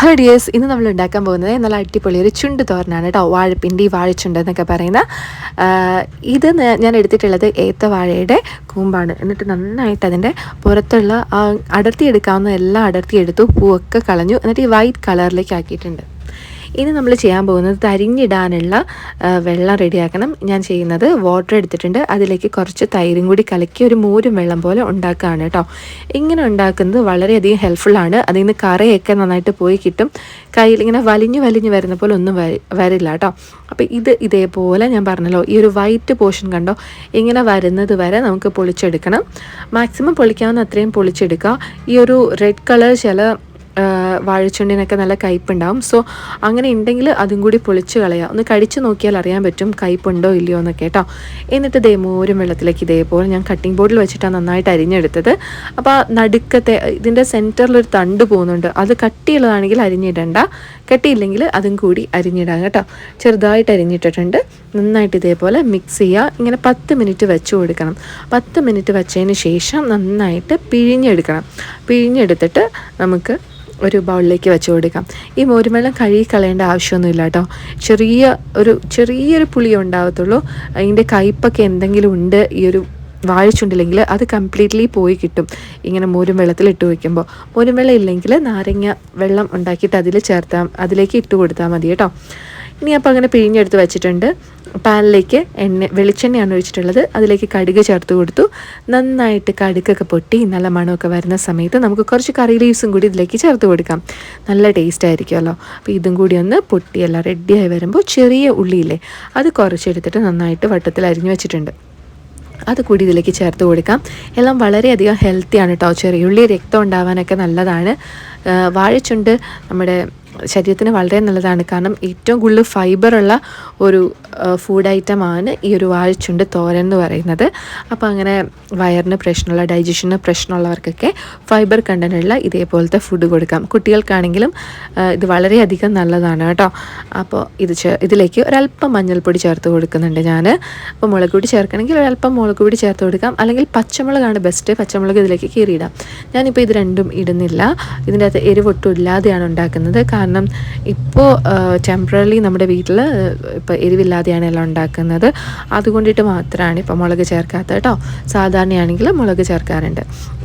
Hello dears ഇന്ന് നമ്മൾ ഉണ്ടാക്കാൻ പോകുന്നത് നല്ല അടിപൊളി ഒരു ചുണ്ട് തോരനാണ് കേട്ടോ. വാഴപ്പിണ്ടി വാഴച്ചുണ്ട് എന്നൊക്കെ പറയുന്ന ഇത് ഞാൻ എടുത്തിട്ടുള്ളത് ഏത്തവാഴയുടെ കൂമ്പാണ്. എന്നിട്ട് നന്നായിട്ട് അതിന്റെ പുറത്തുള്ള അടർത്തി എടുക്കാവുന്ന എല്ലാം അടർത്തി എടുത്തു പൂവൊക്കെ കളഞ്ഞു. എന്നിട്ട് ഈ വൈറ്റ് കളറിലേക്ക് ആക്കിയിട്ടുണ്ട്. ഇനി നമ്മൾ ചെയ്യാൻ പോകുന്നത് തരിഞ്ഞിടാനുള്ള വെള്ളം റെഡിയാക്കണം. ഞാൻ ചെയ്യുന്നത് വാട്ടർ എടുത്തിട്ടുണ്ട്. അതിലേക്ക് കുറച്ച് തൈരും കൂടി കലക്കി ഒരു മോരും വെള്ളം പോലെ ഉണ്ടാക്കുകയാണ് കേട്ടോ. ഇങ്ങനെ ഉണ്ടാക്കുന്നത് വളരെയധികം ഹെൽപ്ഫുള്ളാണ് അതിൽ നിന്ന് കറയൊക്കെ നന്നായിട്ട് പോയി കിട്ടും. കയ്യിൽ ഇങ്ങനെ വലിഞ്ഞു വലിഞ്ഞു വരുന്ന പോലെ ഒന്നും വരി- വരില്ല കേട്ടോ. അപ്പോൾ ഇത് ഇതേപോലെ ഞാൻ പറഞ്ഞല്ലോ ഈ ഒരു വൈറ്റ് പോർഷൻ കണ്ടോ? ഇങ്ങനെ വരുന്നത് വരെ നമുക്ക് പൊളിച്ചെടുക്കണം. മാക്സിമം പൊളിക്കാവുന്ന അത്രയും പൊളിച്ചെടുക്കുക. ഈ ഒരു റെഡ് കളർ ചില വാഴച്ചുണ്ടിനൊക്കെ നല്ല കയ്പുണ്ടാവും. സോ അങ്ങനെ ഉണ്ടെങ്കിൽ അതും കൂടി പൊളിച്ച് കളയുക ഒന്ന് കടിച്ചു നോക്കിയാൽ അറിയാൻ പറ്റും കയ്പുണ്ടോ ഇല്ലയോ എന്നൊക്കെ കേട്ടോ എന്നിട്ട് ദേ മോരും വെള്ളത്തിലേക്ക് ഇതേപോലെ ഞാൻ കട്ടിംഗ് ബോർഡിൽ വെച്ചിട്ടാണ് നന്നായിട്ട് അരിഞ്ഞെടുത്തത്. അപ്പോൾ നടുക്കത്തെ ഇതിന്റെ സെന്ററിലൊരു തണ്ട് പോകുന്നുണ്ട്. അത് കട്ടിയുള്ളതാണെങ്കിൽ അരിഞ്ഞിടണ്ട. കട്ടിയില്ലെങ്കിൽ അതും കൂടി അരിഞ്ഞിടാം കേട്ടോ. ചെറുതായിട്ട് അരിഞ്ഞിട്ടിട്ടുണ്ട്. നന്നായിട്ട് ഇതേപോലെ മിക്സ് ചെയ്യുക. ഇങ്ങനെ പത്ത് മിനിറ്റ് വെച്ച് കൊടുക്കണം. പത്ത് മിനിറ്റ് വെച്ചതിന് ശേഷം നന്നായിട്ട് പിഴിഞ്ഞെടുക്കണം. പിഴിഞ്ഞെടുത്തിട്ട് നമുക്ക് ഒരു ബൗളിലേക്ക് വെച്ച് കൊടുക്കാം. ഈ മോരുമെള്ളം കഴുകി കളയേണ്ട ആവശ്യമൊന്നുമില്ല കേട്ടോ. ചെറിയ ഒരു ചെറിയൊരു പുളി ഉണ്ടാകത്തുള്ളൂ അതിന്റെ കയ്പൊക്കെ എന്തെങ്കിലും ഉണ്ട് ഈ ഒരു വാഴച്ചുണ്ടില്ലെങ്കിൽ അത് കംപ്ലീറ്റ്ലി പോയി കിട്ടും. ഇങ്ങനെ മോരും വെള്ളത്തിൽ ഇട്ട് വയ്ക്കുമ്പോൾ മോരും വെള്ളം ഇല്ലെങ്കിൽ നാരങ്ങ വെള്ളം ഉണ്ടാക്കിയിട്ട് അതിൽ ചേർത്താൽ അതിലേക്ക് ഇട്ട് കൊടുത്താൽ മതി കേട്ടോ. ഇനി അപ്പോൾ അങ്ങനെ പിഴിഞ്ഞെടുത്ത് വെച്ചിട്ടുണ്ട്. പാനിലേക്ക് എണ്ണ വെളിച്ചെണ്ണയാണ് ഒഴിച്ചിട്ടുള്ളത്. അതിലേക്ക് കടുക് ചേർത്ത് കൊടുത്തു. നന്നായിട്ട് കടുകൊക്കെ പൊട്ടി നല്ല മണമൊക്കെ വരുന്ന സമയത്ത് നമുക്ക് കുറച്ച് കറി ലീവ്സും കൂടി ഇതിലേക്ക് ചേർത്ത് കൊടുക്കാം. നല്ല ടേസ്റ്റ് ആയിരിക്കുമല്ലോ. അപ്പോൾ ഇതും കൂടി ഒന്ന് പൊട്ടിയല്ല റെഡിയായി വരുമ്പോൾ ചെറിയ ഉള്ളിയില്ലേ അത് കുറച്ചെടുത്തിട്ട് നന്നായിട്ട് വട്ടത്തിൽ അരിഞ്ഞു വെച്ചിട്ടുണ്ട്. അത് കൂടി ഇതിലേക്ക് ചേർത്ത് കൊടുക്കാം. എല്ലാം വളരെയധികം ഹെൽത്തിയാണ് കേട്ടോ ചെറിയുള്ളി രക്തം ഉണ്ടാവാനൊക്കെ നല്ലതാണ്. വാഴച്ചുണ്ട് നമ്മുടെ ശരീരത്തിന് വളരെ നല്ലതാണ്. കാരണം ഏറ്റവും കൂടുതൽ ഫൈബറുള്ള ഒരു ഫുഡ് ഐറ്റമാണ് ഈ ഒരു വാഴച്ചുണ്ട് തോരൻ എന്ന് പറയുന്നത്. അപ്പോൾ അങ്ങനെ വയറിന് പ്രശ്നമുള്ള ഡൈജഷന് പ്രശ്നമുള്ളവർക്കൊക്കെ ഫൈബർ കണ്ടനുള്ള ഇതേപോലത്തെ ഫുഡ് കൊടുക്കാം. കുട്ടികൾക്കാണെങ്കിലും ഇത് വളരെയധികം നല്ലതാണ് കേട്ടോ. അപ്പോൾ ഇത് ഇതിലേക്ക് ഒരല്പം മഞ്ഞൾപ്പൊടി ചേർത്ത് കൊടുക്കുന്നുണ്ട് ഞാൻ അപ്പോൾ മുളക് പൊടി ചേർക്കണമെങ്കിൽ ഒരല്പം മുളക് ചേർത്ത് കൊടുക്കാം. അല്ലെങ്കിൽ പച്ചമുളകാണ് ബെസ്റ്റ് പച്ചമുളക് ഇതിലേക്ക് കീറിയിടാം. ഞാനിപ്പോൾ ഇത് രണ്ടും ഇടുന്നില്ല. ഇതിന്റെ അകത്ത് എരിവൊട്ടും ഇല്ലാതെയാണ് ഉണ്ടാക്കുന്നത്. കാരണം ഇപ്പോൾ ടെമ്പററി നമ്മുടെ വീട്ടിൽ ഇപ്പോൾ എരിവില്ലാതെയാണ് എല്ലാം ഉണ്ടാക്കുന്നത്. അതുകൊണ്ടിട്ട് മാത്രമാണ് ഇപ്പോൾ മുളക് ചേർക്കാത്തത് കേട്ടോ സാധാരണയാണെങ്കിൽ മുളക് ചേർക്കാറുണ്ട്.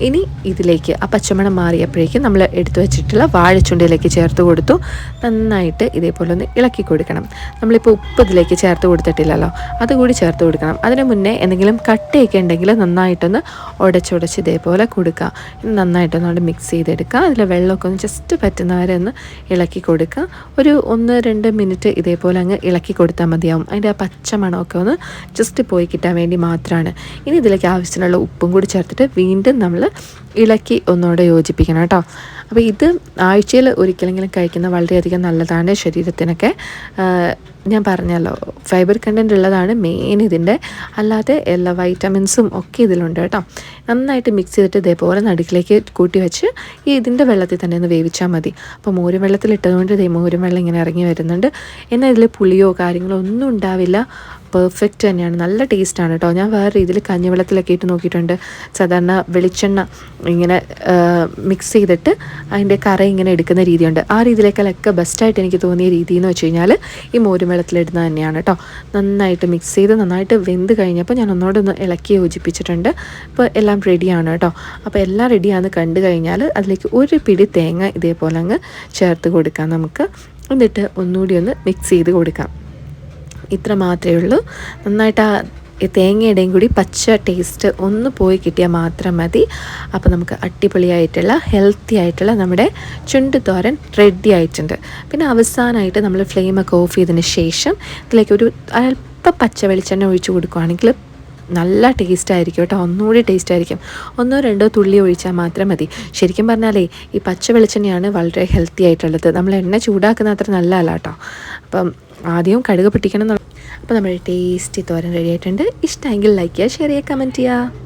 ഇനി ഇതിലേക്ക് ആ പച്ചമണം മാറിയപ്പോഴേക്കും നമ്മൾ എടുത്തു വെച്ചിട്ടുള്ള വാഴച്ചുണ്ടിലേക്ക് ചേർത്ത് കൊടുത്തു. നന്നായിട്ട് ഇതേപോലെ ഒന്ന് ഇളക്കി കൊടുക്കണം. നമ്മളിപ്പോൾ ഉപ്പ് ഇതിലേക്ക് ചേർത്ത് കൊടുത്തിട്ടില്ലല്ലോ. അതുകൂടി ചേർത്ത് കൊടുക്കണം. അതിന് മുന്നേ എന്തെങ്കിലും കട്ടയൊക്കെ ഉണ്ടെങ്കിൽ നന്നായിട്ടൊന്ന് ഉടച്ചുടച്ച് ഇതേപോലെ കൊടുക്കുക. നന്നായിട്ടൊന്നുകൊണ്ട് മിക്സ് ചെയ്തെടുക്കുക. അതിൽ വെള്ളമൊക്കെ ഒന്ന് ജസ്റ്റ് പറ്റുന്നവരെ ഒന്ന് ഇളക്കി കൊടുക്കുക ഒരു ഒന്ന് രണ്ട് മിനിറ്റ് ഇതേപോലെ അങ്ങ് ഇളക്കി കൊടുത്താൽ മതിയാവും. അതിന്റെ ആ പച്ച മണമൊക്കെ ഒന്ന് ജസ്റ്റ് പോയി കിട്ടാൻ വേണ്ടി മാത്രമാണ് ഇനി ഇതിലേക്ക് ആവശ്യത്തിനുള്ള ഉപ്പും കൂടി ചേർത്തിട്ട് വീണ്ടും നമ്മൾ ഇളക്കി ഒന്നുകൂടെ യോജിപ്പിക്കണം കേട്ടോ. അപ്പോൾ ഇത് ആഴ്ചയിൽ ഒരിക്കലെങ്കിലും കഴിക്കുന്ന വളരെയധികം നല്ലതാണ് ശരീരത്തിനൊക്കെ. ഞാൻ പറഞ്ഞല്ലോ ഫൈബർ കണ്ടന്റ് ഉള്ളതാണ് മെയിൻ ഇതിന്റെ. അല്ലാതെ എല്ലാ വൈറ്റമിൻസും ഒക്കെ ഇതിലുണ്ട് കേട്ടോ. നന്നായിട്ട് മിക്സ് ചെയ്തിട്ട് ഇതേപോലെ നടുക്കിലേക്ക് കൂട്ടി വെച്ച് ഈ ഇതിന്റെ വെള്ളത്തിൽ തന്നെ ഒന്ന് വേവിച്ചാൽ മതി. അപ്പോൾ മോരും വെള്ളത്തിൽ ഇട്ടതുകൊണ്ട് ഇതേ മോരും വെള്ളം ഇങ്ങനെ ഇറങ്ങി വരുന്നുണ്ട്. എന്നാൽ ഇതിൽ പുളിയോ കാര്യങ്ങളോ ഒന്നും ഉണ്ടാവില്ല. പെർഫെക്റ്റ് തന്നെയാണ്. നല്ല ടേസ്റ്റാണ് കേട്ടോ. ഞാൻ വേറെ രീതിയിൽ കഞ്ഞിവെള്ളത്തിലൊക്കെ ഇട്ട് നോക്കിയിട്ടുണ്ട്. സാധാരണ വെളിച്ചെണ്ണ ഇങ്ങനെ മിക്സ് ചെയ്തിട്ട് അതിന്റെ കറ ഇങ്ങനെ എടുക്കുന്ന രീതിയുണ്ട്. ആ രീതിയിലേക്കാളൊക്കെ ബെസ്റ്റായിട്ട് എനിക്ക് തോന്നിയ രീതി എന്ന് വെച്ച് കഴിഞ്ഞാൽ ഈ മോരും വെള്ളത്തിലിടുന്നത് തന്നെയാണ് കേട്ടോ നന്നായിട്ട് മിക്സ് ചെയ്ത് നന്നായിട്ട് വെന്ത് കഴിഞ്ഞപ്പോൾ ഞാൻ ഒന്നുകൂടെ ഒന്ന് ഇളക്കി യോജിപ്പിച്ചിട്ടുണ്ട്. അപ്പോൾ എല്ലാം റെഡിയാണ് കേട്ടോ അപ്പോൾ എല്ലാം റെഡിയാണെന്ന് കണ്ടു കഴിഞ്ഞാൽ അതിലേക്ക് ഒരു പിടി തേങ്ങ ഇതേപോലെ അങ്ങ് ചേർത്ത് കൊടുക്കാം നമുക്ക്. എന്നിട്ട് ഒന്നുകൂടി ഒന്ന് മിക്സ് ചെയ്ത് കൊടുക്കാം. ഇത്ര മാത്രമേ ഉള്ളൂ. നന്നായിട്ട് ആ തേങ്ങയുടെയും കൂടി പച്ച ടേസ്റ്റ് ഒന്ന് പോയി കിട്ടിയാൽ മാത്രം മതി. അപ്പോൾ നമുക്ക് അടിപൊളിയായിട്ടുള്ള ഹെൽത്തി ആയിട്ടുള്ള നമ്മുടെ ചുണ്ടുതോരൻ റെഡി ആയിട്ടുണ്ട്. പിന്നെ അവസാനമായിട്ട് നമ്മൾ ഫ്ലെയിമൊക്കെ ഓഫ് ചെയ്തതിന് ശേഷം ഇതിലേക്ക് ഒരു അല്പം പച്ച വെളിച്ചെണ്ണ ഒഴിച്ച് കൊടുക്കുകയാണെങ്കിൽ നല്ല ടേസ്റ്റ് ആയിരിക്കും കേട്ടോ. ഒന്നുകൂടി ടേസ്റ്റ് ആയിരിക്കും. ഒന്നോ രണ്ടോ തുള്ളി ഒഴിച്ചാൽ മാത്രം മതി. ശരിക്കും പറഞ്ഞാലേ ഈ പച്ച വെളിച്ചെണ്ണയാണ് വളരെ ഹെൽത്തി ആയിട്ടുള്ളത്. നമ്മൾ എണ്ണ ചൂടാക്കുന്ന അത്ര നല്ലതല്ല കേട്ടോ. അപ്പം ആദ്യം കടുക് പൊട്ടിക്കണം അപ്പോൾ നമ്മുടെ ടേസ്റ്റി തോരൻ റെഡി ആയിട്ടുണ്ട്. ഇഷ്ടമെങ്കിൽ ലൈക്ക് ചെയ്യുക ഷെയർ ചെയ്യുക കമന്റ് ചെയ്യുക.